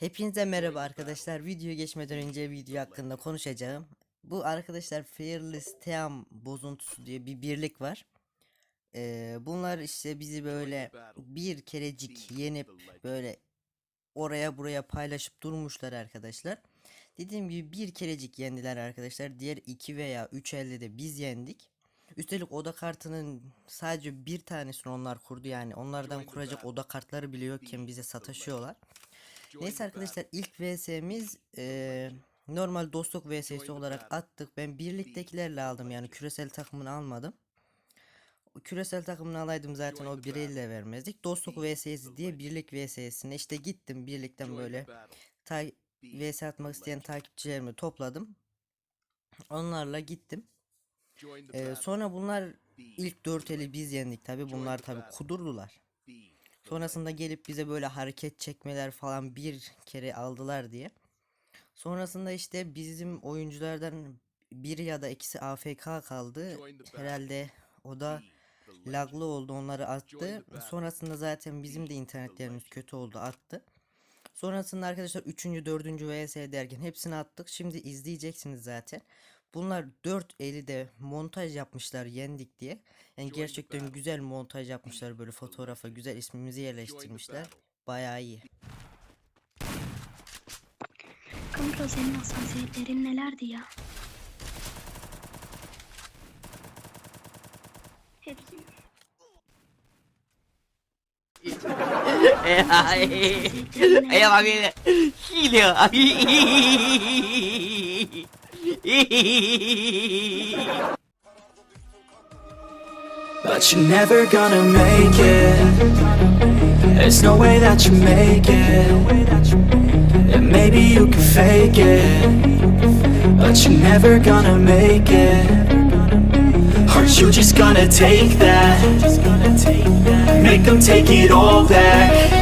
Hepinize merhaba arkadaşlar. Video geçmeden önce video hakkında konuşacağım. Bu arkadaşlar Fearless Team bozuntusu diye bir birlik var. Ee, bunlar işte bizi böyle bir kerecik yenip böyle oraya buraya paylaşıp durmuşlar arkadaşlar. Dediğim gibi bir kerecik yendiler arkadaşlar. Diğer 2 veya 3 elde de biz yendik. Üstelik oda kartının sadece bir tanesini onlar kurdu yani. Onlardan kuracak oda kartları bile yokken bize sataşıyorlar. Neyse arkadaşlar ilk VS'miz eee, normal dostluk VS'si olarak attık. Ben birliktekilerle aldım yani küresel takımını almadım. Küresel takımını alaydım zaten o bireyle vermezdik. Dostluk VS'si diye birlik VS'sine işte gittim birlikten böyle ta VS atmak isteyen takipçilerimi topladım. Onlarla gittim. Eee, sonra bunlar ilk 4 eli biz yendik tabi bunlar tabi kudurdular. Sonrasında gelip bize böyle hareket çekmeler falan bir kere aldılar diye. Sonrasında işte bizim oyunculardan biri ya da ikisi AFK kaldı. Herhalde o da laglı oldu onları attı. Sonrasında zaten bizim de internetlerimiz kötü oldu attı. Sonrasında arkadaşlar 3. 4. vs derken hepsini attık. Şimdi izleyeceksiniz zaten. Bunlar 4 eli de montaj yapmışlar yendik diye. Yani gerçekten güzel montaj yapmışlar böyle fotoğrafa güzel ismimizi yerleştirmişler. Bayağı iyi. Kanka senin hassasiyetlerin nelerdi ya? Hepsi. Ella va bien. Gilio. But you're never gonna make it. There's no way that you make it. And maybe you can fake it. But you're never gonna make it. Aren't you just gonna take that? Make them take it all back.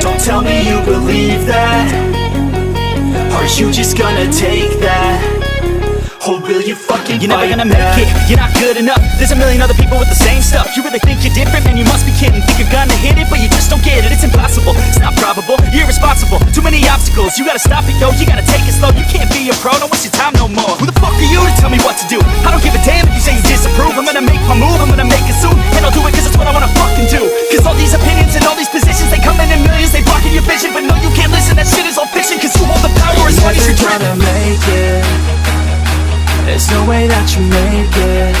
Don't tell me you believe that. You just gonna take that? Or will you fucking You're never gonna make it, you're not good enough. There's a million other people with the same stuff. You really think you're different, man, you must be kidding. Think you're gonna hit it, but you just don't get it. It's impossible, it's not probable, you're irresponsible. Too many obstacles, you gotta stop it, yo. You gotta take it slow, you can't be a pro. Don't waste your time no more. Who the fuck are you to tell me what to do? You make it.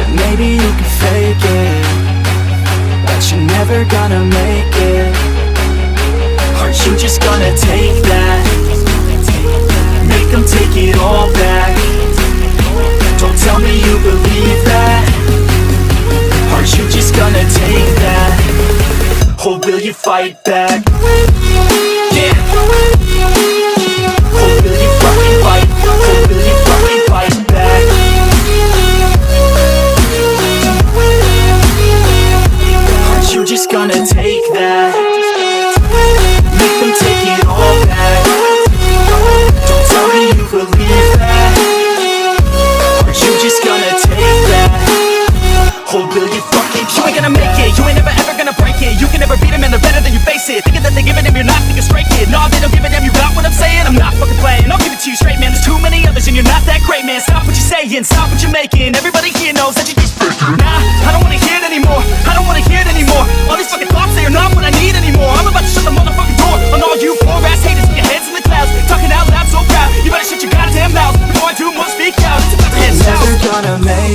And maybe you can fake it. But you're never gonna make it. Aren't you just gonna take that? Make them take it all back. Don't tell me you believe that. Aren't you just gonna take that? Or will you fight back? Yeah. Gonna take that? Make them take it all back. Don't tell me you believe that. You just gonna take that? Oh, will you fucking You ain't gonna make it, you ain't never ever gonna break it. You can never beat them and better than you face it. Thinking that they give a damn, you're not. Thinking straight they don't give you got what I'm saying? I'm not fucking playing, I'll give it to you straight man. There's too many others and you're not that great man. Stop what you're saying, stop what you're making. Everybody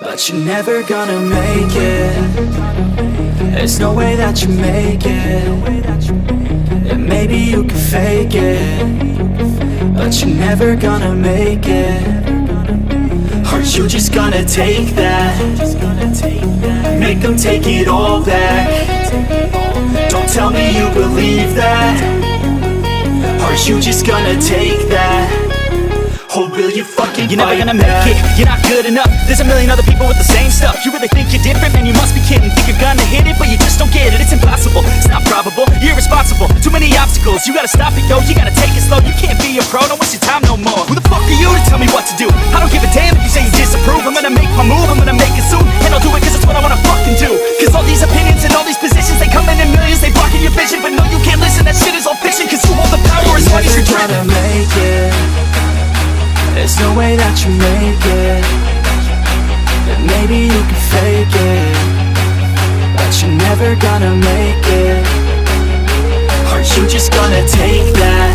But you're never gonna make it. There's no way that you make it. And maybe you can fake it. But you're never gonna make it. Are you just gonna take that? Make them take it all back. Don't tell me you believe that. Are you just gonna take that? Or will you fucking You're never gonna make it, you're not good enough. There's a million other people with the same stuff. You really think you're different, man, you must be kidding. Think you're gonna hit it, but you just don't get it. It's impossible, it's not probable, you're irresponsible. Too many obstacles, you gotta stop it, yo. You gotta take it slow, you can't be a pro. Don't waste your time no more. Who the fuck are you to tell me what to do? I don't give a damn if you There's no way that you make it. And maybe you can fake it. But you're never gonna make it. Are you just gonna take that?